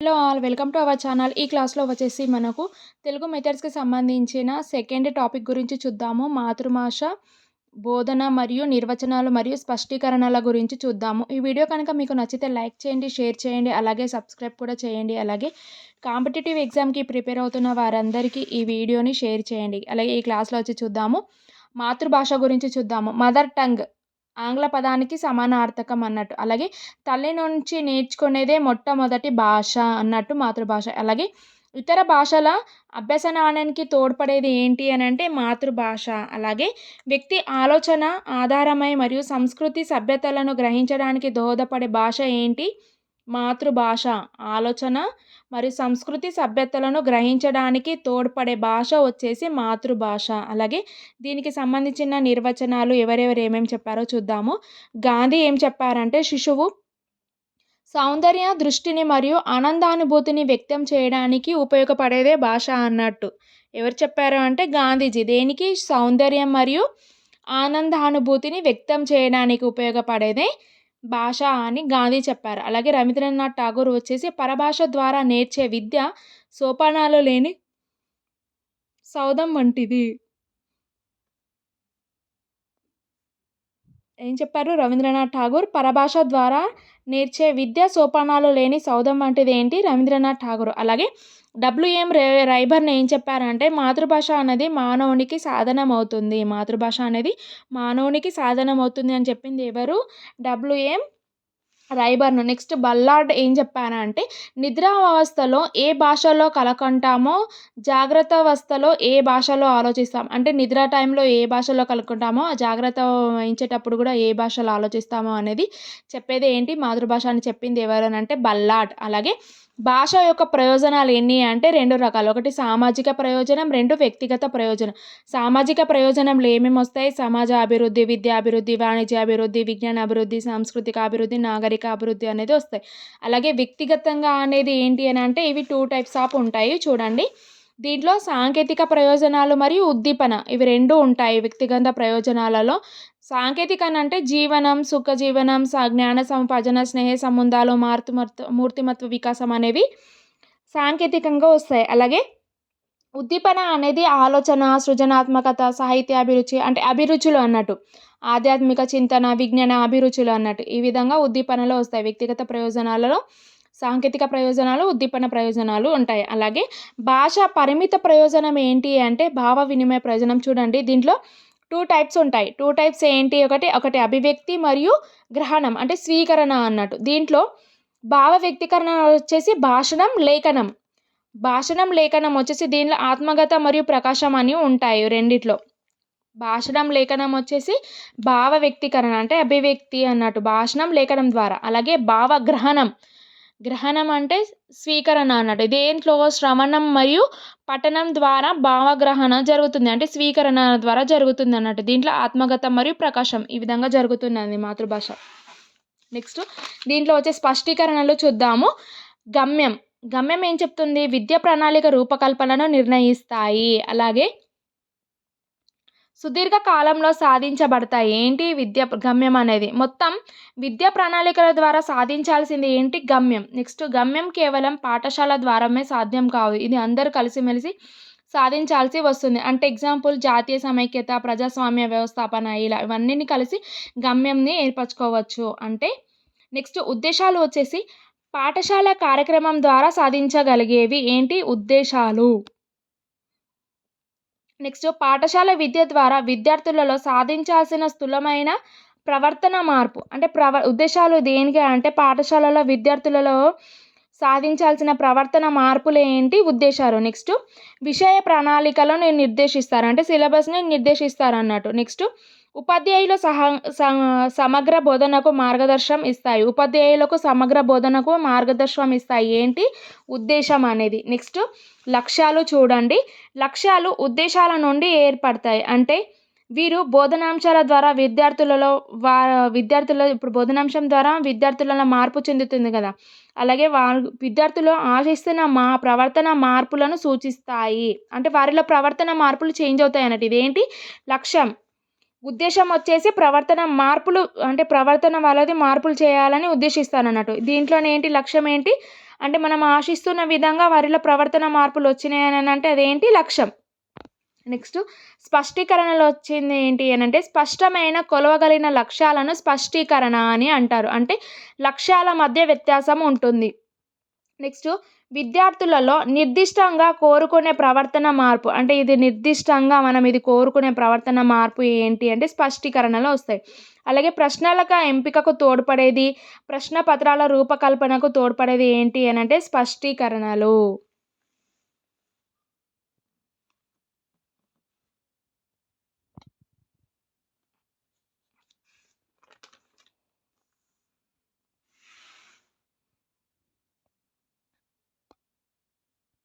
Hello all welcome to our channel. ఈ క్లాస్లో వచ్చేసి మనకు తెలుగు మెథడ్స్కి సంబంధించిన సెకండ్ టాపిక్ గురించి చూద్దాము. మాతృభాష బోధన మరియు నిర్వచనాలు మరియు స్పష్టీకరణల గురించి చూద్దాము. ఈ వీడియో కనుక మీకు నచ్చితే లైక్ చేయండి షేర్ చేయండి అలాగే సబ్స్క్రైబ్ కూడా చేయండి. అలాగే కాంపిటేటివ్ ఎగ్జామ్కి ప్రిపేర్ అవుతున్న వారందరికీ ఈ వీడియోని షేర్ చేయండి. అలాగే ఈ క్లాస్లో వచ్చి చూద్దాము. మాతృభాష గురించి చూద్దాము. మదర్ టంగ్ ఆంగ్ల పదానికి సమానార్థకం అన్నట్టు. అలాగే తల్లి నుంచి నేర్చుకునేదే మొట్టమొదటి భాష అన్నట్టు మాతృభాష. అలాగే ఇతర భాషల అభ్యసనానికి తోడ్పడేది ఏంటి అని అంటే మాతృభాష. అలాగే వ్యక్తి ఆలోచన ఆధారమై మరియు సంస్కృతి సభ్యతలను గ్రహించడానికి దోహదపడే భాష ఏంటి? మాతృభాష ఆలోచన మరియు సంస్కృతి సభ్యతలను గ్రహించడానికి తోడ్పడే భాష వచ్చేసి మాతృభాష. అలాగే దీనికి సంబంధించిన నిర్వచనాలు ఎవరెవరు ఏమేమి చెప్పారో చూద్దాము. గాంధీ ఏం చెప్పారంటే శిశువు సౌందర్య దృష్టిని మరియు ఆనందానుభూతిని వ్యక్తం చేయడానికి ఉపయోగపడేదే భాష అన్నట్టు. ఎవరు చెప్పారు అంటే గాంధీజీ. దేనికి? సౌందర్యం మరియు ఆనందానుభూతిని వ్యక్తం చేయడానికి ఉపయోగపడేదే భాష అని గాంధీ చెప్పారు. అలాగే రవీంద్రనాథ్ ఠాగూర్ వచ్చేసి పరభాష ద్వారా నేర్చే విద్య సోపానాలు లేని సౌధం వంటిది. ఏం చెప్పారు? రవీంద్రనాథ్ ఠాగూర్ పరభాష ద్వారా నేర్చే విద్య సోపానాలు లేని సౌధం వంటిది ఏంటి? రవీంద్రనాథ్ ఠాగూర్. అలాగే డబ్ల్యూఎం రే రైబర్ని ఏం చెప్పారంటే మాతృభాష అనేది మానవునికి సాధనం అవుతుంది మాతృభాష అనేది మానవునికి సాధనం అవుతుంది అని చెప్పింది ఎవరు? డబ్ల్యూఎం రైబర్ను నెక్స్ట్ బల్లార్డ్ ఏం చెప్పారంటే నిద్రావస్థలో ఏ భాషలో కలకంటామో జాగ్రత్త అవస్థలో ఏ భాషలో ఆలోచిస్తాం. అంటే నిద్ర టైంలో ఏ భాషలో కలుకుంటామో జాగ్రత్త వహించేటప్పుడు కూడా ఏ భాషలో ఆలోచిస్తామో అనేది చెప్పేది ఏంటి? మాతృభాష అని చెప్పింది ఎవరనంటే బల్లాట్ అలాగే భాష యొక్క ప్రయోజనాలు ఎన్ని అంటే రెండు రకాలు. ఒకటి సామాజిక ప్రయోజనం రెండు వ్యక్తిగత ప్రయోజనం. సామాజిక ప్రయోజనంలో ఏమేమి వస్తాయి? సమాజ అభివృద్ధి విద్యా అభివృద్ధి వాణిజ్య అభివృద్ధి విజ్ఞాన అభివృద్ధి సాంస్కృతిక అభివృద్ధి నాగరిక అభివృద్ధి అనేది వస్తాయి. అలాగే వ్యక్తిగతంగా అనేది ఏంటి అని అంటే ఇవి టూ టైప్స్ ఆఫ్ ఉంటాయి చూడండి. దీంట్లో సాంకేతిక ప్రయోజనాలు మరియు ఉద్దీపన ఇవి రెండు ఉంటాయి వ్యక్తిగత ప్రయోజనాలలో. సాంకేతికన అంటే జీవనం సుఖ జీవనం స జ్ఞాన సంపాదన స్నేహ సంబంధాలు మార్తుమర్త మూర్తిమత్వ వికాసం అనేవి సాంకేతికంగా వస్తాయి. అలాగే ఉద్దీపన అనేది ఆలోచన సృజనాత్మకత సాహిత్య అభిరుచి అంటే అభిరుచులు అన్నట్టు. ఆధ్యాత్మిక చింతన విజ్ఞాన అభిరుచులు అన్నట్టు. ఈ విధంగా ఉద్దీపనలో వస్తాయి. వ్యక్తిగత ప్రయోజనాలలో సాంకేతిక ప్రయోజనాలు ఉద్దీపన ప్రయోజనాలు ఉంటాయి. అలాగే భాష పరిమిత ప్రయోజనం ఏంటి అంటే భావ వినిమయ ప్రయోజనం చూడండి. దీంట్లో టూ టైప్స్ ఉంటాయి. టూ టైప్స్ ఏంటి? ఒకటి ఒకటి అభివ్యక్తి మరియు గ్రహణం అంటే స్వీకరణ అన్నట్టు. దీంట్లో భావ వ్యక్తీకరణ వచ్చేసి భాషణం లేఖనం. భాషణం లేఖనం వచ్చేసి దీనిలో ఆత్మగత మరియు ప్రకాశం అని ఉంటాయి రెండిట్లో. భాషణం లేఖనం వచ్చేసి భావ వ్యక్తీకరణ అంటే అభివ్యక్తి అన్నట్టు భాషణం లేఖనం ద్వారా. అలాగే భావగ్రహణం గ్రహణం. అంటే స్వీకరణ అన్నట్టు. దేంట్లో శ్రవణం మరియు పఠనం ద్వారా భావగ్రహణ జరుగుతుంది అంటే స్వీకరణ ద్వారా జరుగుతుంది అన్నట్టు. దీంట్లో ఆత్మగత మరియు ప్రకాశం ఈ విధంగా జరుగుతున్నది మాతృభాష. నెక్స్ట్ దీంట్లో వచ్చే స్పష్టీకరణలు చూద్దాము. గమ్యం. గమ్యం ఏం చెప్తుంది? విద్య ప్రణాళిక రూపకల్పనను నిర్ణయిస్తాయి. అలాగే సుదీర్ఘ కాలంలో సాధించబడతాయి. ఏంటి విద్య గమ్యం అనేది? మొత్తం విద్యా ప్రణాళికల ద్వారా సాధించాల్సింది ఏంటి? గమ్యం. నెక్స్ట్ గమ్యం కేవలం పాఠశాల ద్వారామే సాధ్యం కాదు ఇది అందరూ కలిసిమెలిసి సాధించాల్సి వస్తుంది. అంటే ఎగ్జాంపుల్ జాతీయ సమైక్యత ప్రజాస్వామ్య వ్యవస్థాపన ఇలా ఇవన్నీ కలిసి గమ్యంని ఏర్పరచుకోవచ్చు. అంటే నెక్స్ట్ ఉద్దేశాలు వచ్చేసి పాఠశాల కార్యక్రమం ద్వారా సాధించగలిగేవి ఏంటి? ఉద్దేశాలు. నెక్స్ట్ పాఠశాల విద్య ద్వారా విద్యార్థులలో సాధించాల్సిన స్థూలమైన ప్రవర్తన మార్పు అంటే ప్రవ ఉద్దేశాలు దేనికి అంటే పాఠశాలలో విద్యార్థులలో సాధించాల్సిన ప్రవర్తన మార్పులు ఏంటి? ఉద్దేశాలు. నెక్స్ట్ విషయ ప్రణాళికలను నిర్దేశిస్తారు అంటే సిలబస్ని నిర్దేశిస్తారు అన్నట్టు నెక్స్ట్ ఉపాధ్యాయులు సహ సమగ్ర బోధనకు మార్గదర్శనం ఇస్తాయి. ఉపాధ్యాయులకు సమగ్ర బోధనకు మార్గదర్శనం ఇస్తాయి. ఏంటి? ఉద్దేశం అనేది. నెక్స్ట్ లక్ష్యాలు చూడండి. లక్ష్యాలు ఉద్దేశాల నుండి ఏర్పడతాయి. అంటే వీరు బోధనాంశాల ద్వారా విద్యార్థులలో వా విద్యార్థుల ఇప్పుడు బోధనాంశం ద్వారా విద్యార్థులలో మార్పు చెందుతుంది కదా. అలాగే వారు విద్యార్థులు ఆశిస్తున్న మా ప్రవర్తన మార్పులను సూచిస్తాయి. అంటే వారిలో ప్రవర్తన మార్పులు చేంజ్ అవుతాయి అన్నట్టు. ఇదేంటి? లక్ష్యం. ఉద్దేశం వచ్చేసి ప్రవర్తన మార్పులు అంటే ప్రవర్తన వాళ్ళది మార్పులు చేయాలని ఉద్దేశిస్తాను అన్నట్టు దీంట్లోనే ఏంటి లక్ష్యం ఏంటి? అంటే మనం ఆశిస్తున్న విధంగా వారిలో ప్రవర్తన మార్పులు వచ్చినాయని అంటే అదేంటి? లక్ష్యం. నెక్స్ట్ స్పష్టీకరణలో వచ్చింది ఏంటి అని అంటే స్పష్టమైన కొలవగలిగిన లక్ష్యాలను స్పష్టీకరణ అని అంటారు. అంటే లక్ష్యాల మధ్య వ్యత్యాసం ఉంటుంది. నెక్స్ట్ విద్యార్థులలో నిర్దిష్టంగా కోరుకునే ప్రవర్తన మార్పు. అంటే ఇది నిర్దిష్టంగా మనం ఇది కోరుకునే ప్రవర్తన మార్పు ఏంటి అంటే స్పష్టీకరణలో వస్తాయి. అలాగే ప్రశ్నలకు ఎంపికకు తోడ్పడేది ప్రశ్న పత్రాల రూపకల్పనకు తోడ్పడేది ఏంటి అని అంటే స్పష్టీకరణలు.